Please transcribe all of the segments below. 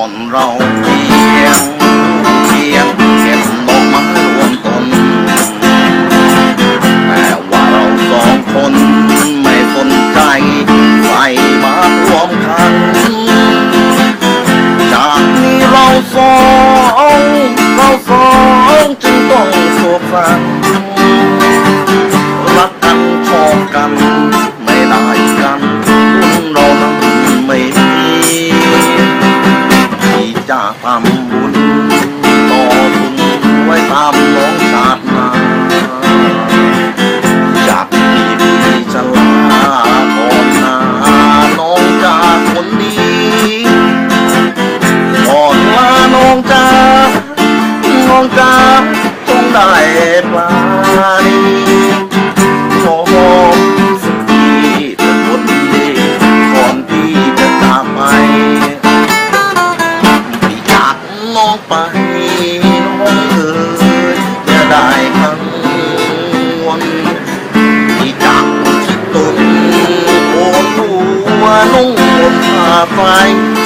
อนเราเพียงเพียงเก็บดอกไม้รวมตนแต่ว่าเราสองคนไม่สนใจใส่มารวมคันจากนี้เราสองเราสองจึงต้องสุขสัน Không.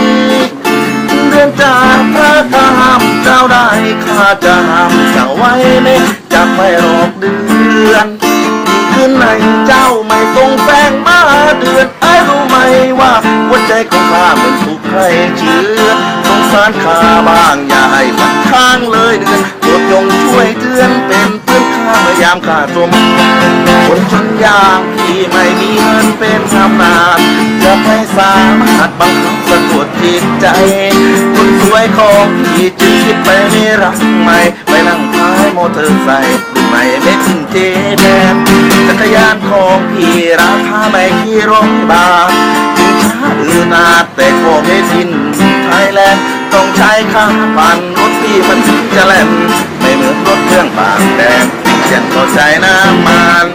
จากใครเดือนจากพระข้ามเจ้าได้ข้าจะห้ามจ้าไว้เน่จะไม่หลอกเดือนคืนไหนเจ้าไม่ทรงแสงมาเดือนไอ้รู้ไหมว่าหัวใจของข้าเหมือนถูกใครเชื้อสงสารข้าบ้างอย่าให้มันค้างเลยเดือนโปรดจงช่วยเตือนเป็นเพื่อนข้าเมื่อยามข้าจมคนจนยามที่ไม่มีเงินเป็นทำนาจะไม่สามารถบังคับ สะกดจิตใจ คนสวยของพี่จึงคิดไปไม่รักใหม่ไปนั่งท้ายมอเตอร์ไซค์ดูไม่เม็ดเจแดงจักรยานของพี่ราคาไม่กี่ร้อยบาทถึงช้าอือนาแต่ก็ไม่ดินไทยแลนด์ต้องใช้ค่าผ่านรถพี่มันถึงจะแล่นไม่เหมือนรถเครื่องบางแดงเช่นเข้าใจน้ำมัน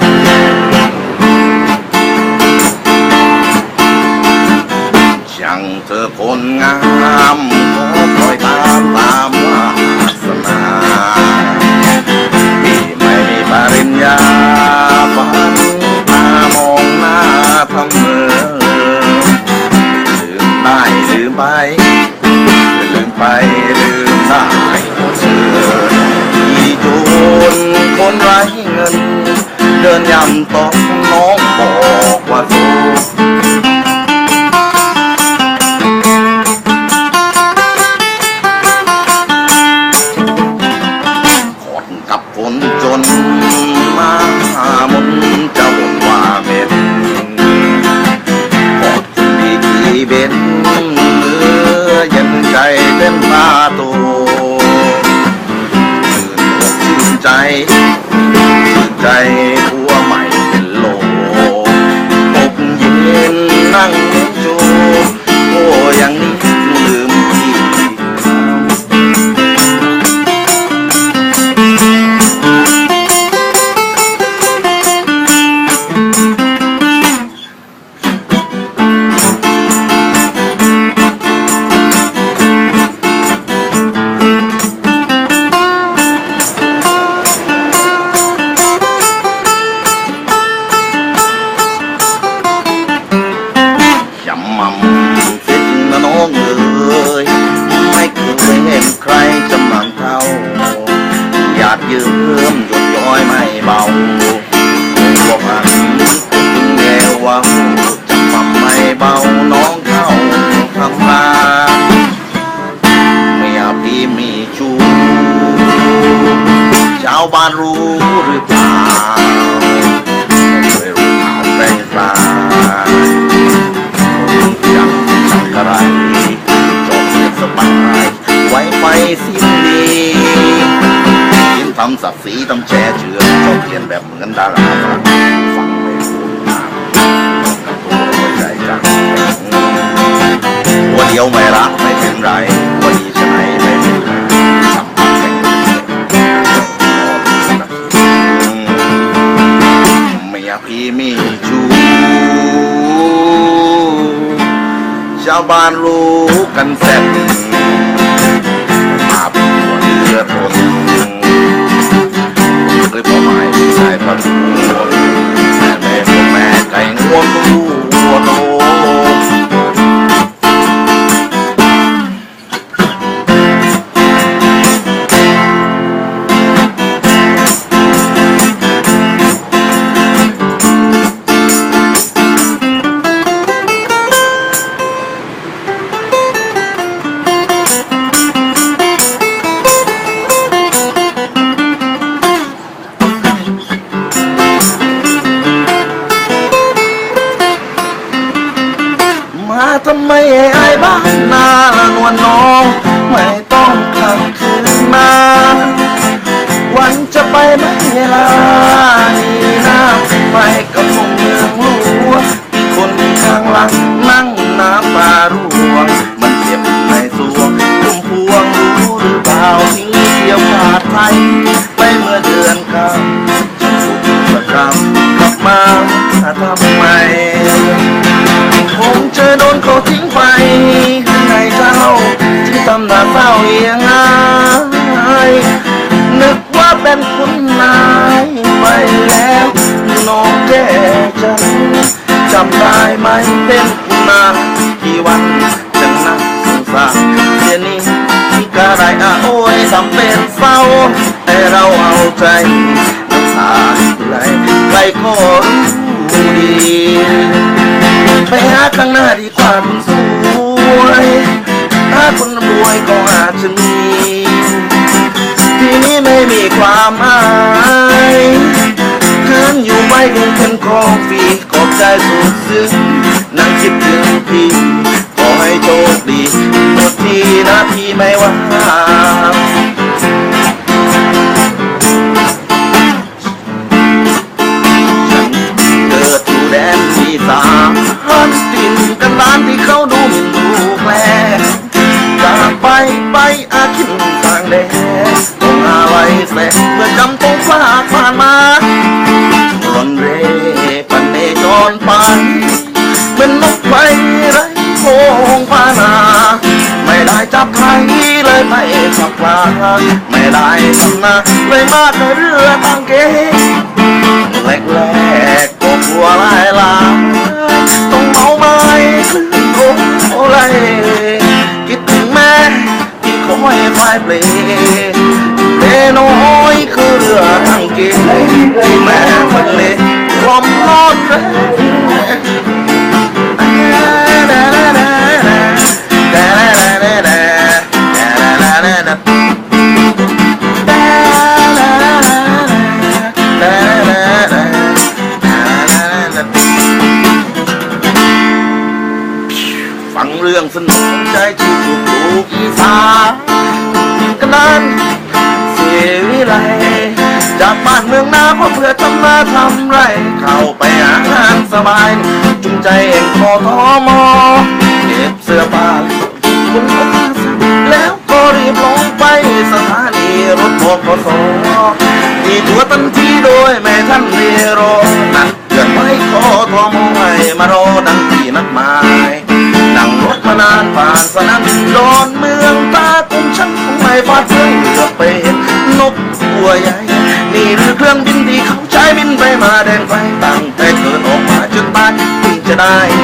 ช่างเธอคนงามขอคอยตามตามวาสนาที่ไม่มีปริญญาฝันตามองหน้าทำเมือลืมได้ลืมไปลืมไปลืมได้เชื่อที่จูนคนไร้เงิน เดินยำต่อ อาวบ้านรู้หรือเปล่าไม่รู้ข่าวแปลงปลายังสักอะไรจบเรียบสบายไว้ไปสิ้นดียินทำศักดิ์ศรีทำแชร์เชื่อชอบเขียนแบบเหมือนดาราฝรั่งฟังไม่รู้ทางกับตัวใจจังหัวเดียวไม่รักไม่เป็นไรหัวดีใช่ เมียพี่มีชู้ชาวบ้านรู้กันแซ่บมาปวดเรือทนเคยพ่อหมายใจพันหัวแม่แม่แม่ไก่งวงลูกหัวโต โดนเขาทิ้งไปให้เจ้าที่ตำหนักเศร้าเอียงอายนึกว่าเป็นคุณนายไปแล้วน้องแก่จังจำได้ไหมเป็นคุณนายที่วันจังนักสงสารเสียนี้ที่กระไรอาโอ้ยทำเป็นเศร้าแต่เราเอาใจน้ำตาไหลใครก็รู้ดี หาข้างหน้าดีกว่าคุณสวยถ้าคนรวยก็อาจจะมี ทีนี้ไม่มีความหมายคืนอยู่ไม่คงเป็นของฟรีขอบใจสุดซึ้งนั่งคิดถึงพี่ขอให้โชคดีหมดทีนะพี่ไม่ว่าฉันเกิดอยู่แดนที่สามานที่เขาดูหมิ่นดูแคลนจากไปไปอาคินต่างแดนต้องอะไรแสเมื่อจำต้องฝากผ่านมาร่อนเร่ปันเนจรไปเป็นนกไปไรโคงพานาไม่ได้จับไทยเลยไม่ขับปลาไม่ได้ทำนาเลยมาแต่เรือตังเกแรกแรกๆก็กลัวลายลา อ้ไรคิดถึงแม่ที่คอยพายเปลเปน้อยคือเรือทางเกที่แม่ทะเลกลอมนอน ทำไรเข้าไปหางานสบาย จุงใจเองพอทอมอเก็บเสื้อผ้าคุณก็พาสั่งแล้วก็รีบลงไปสถานีรถบกสที่ตัวตันทีโดยแม่ท่านเรโรนัดเกิดไว้ขอทอมอให้มารอดังที่นัด อ